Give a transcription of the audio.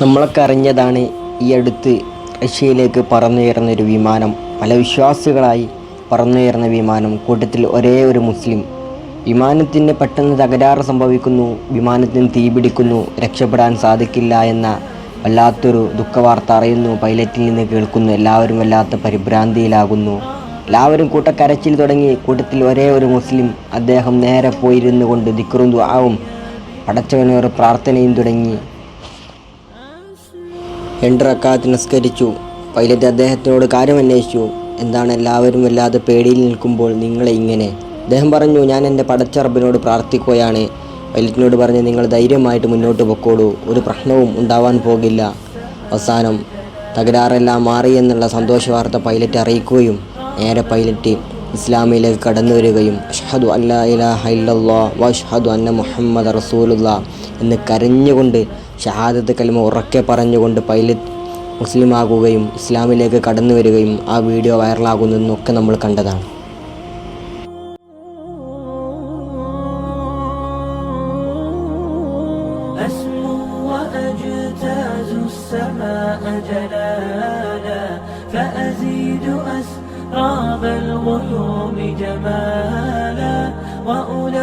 നമ്മളൊക്കെ അറിഞ്ഞതാണ് ഈ അടുത്ത് റഷ്യയിലേക്ക് പറന്നുയർന്നൊരു വിമാനം. പല വിശ്വാസികളായി പറന്നുയർന്ന വിമാനം. കൂട്ടത്തിൽ ഒരേ ഒരു മുസ്ലിം. വിമാനത്തിന് പെട്ടെന്ന് തകരാറ് സംഭവിക്കുന്നു. വിമാനത്തിന് തീപിടിക്കുന്നു രക്ഷപ്പെടാൻ സാധിക്കില്ല എന്ന വല്ലാത്തൊരു ദുഃഖവാർത്ത അറിയുന്നു. പൈലറ്റിൽ നിന്ന് കേൾക്കുന്നു എല്ലാവരും വല്ലാത്ത പരിഭ്രാന്തിയിലാകുന്നു. എല്ലാവരും കൂട്ടക്കരച്ചിൽ തുടങ്ങി. കൂട്ടത്തിൽ ഒരേ ഒരു മുസ്ലിം അദ്ദേഹം നേരെ പോയിരുന്നു കൊണ്ട് ദിക്റും ദുആവും അടച്ചവനോട് പ്രാർത്ഥനയും തുടങ്ങി. രണ്ട് റക്കാത്ത് നിസ്കരിച്ചു പൈലറ്റ് അദ്ദേഹത്തിനോട് കാര്യം അന്വേഷിച്ചു എന്താണ് എല്ലാവരും വല്ലാതെ പേടിയിൽ നിൽക്കുമ്പോൾ നിങ്ങളെ ഇങ്ങനെ? അദ്ദേഹം പറഞ്ഞു ഞാൻ എന്റെ പടച്ചറബിനോട് പ്രാർത്ഥിക്കുകയാണ്. പൈലറ്റിനോട് പറഞ്ഞ് നിങ്ങൾ ധൈര്യമായിട്ട് മുന്നോട്ട് പൊക്കോളൂ. ഒരു പ്രശ്നവും ഉണ്ടാവാൻ പോകില്ല. അവസാനം തകരാറെല്ലാം മാറി എന്നുള്ള സന്തോഷ വാർത്ത പൈലറ്റ് അറിയിക്കുകയും നേരെ പൈലറ്റ് ഇസ്ലാമിലേക്ക് കടന്നു വരികയും അഷ്ഹദു അല്ലാ ഇലാഹ ഇല്ലല്ലാ വഷ്ഹദു അന്ന മുഹമ്മദ് റസൂലുള്ള എന്ന് കരഞ്ഞുകൊണ്ട് ഷഹാദത്ത് കലിമ ഉറക്കെ പറഞ്ഞുകൊണ്ട് പൈലറ്റ് മുസ്ലിമാകുകയും ഇസ്ലാമിലേക്ക് കടന്നു വരികയും ആ വീഡിയോ വൈറലാകുന്നതെന്നൊക്കെ നമ്മൾ കണ്ടതാണ് أسمو وأجتاز السماء جلالا فأزيد أسراب الغيوم جمالا وألون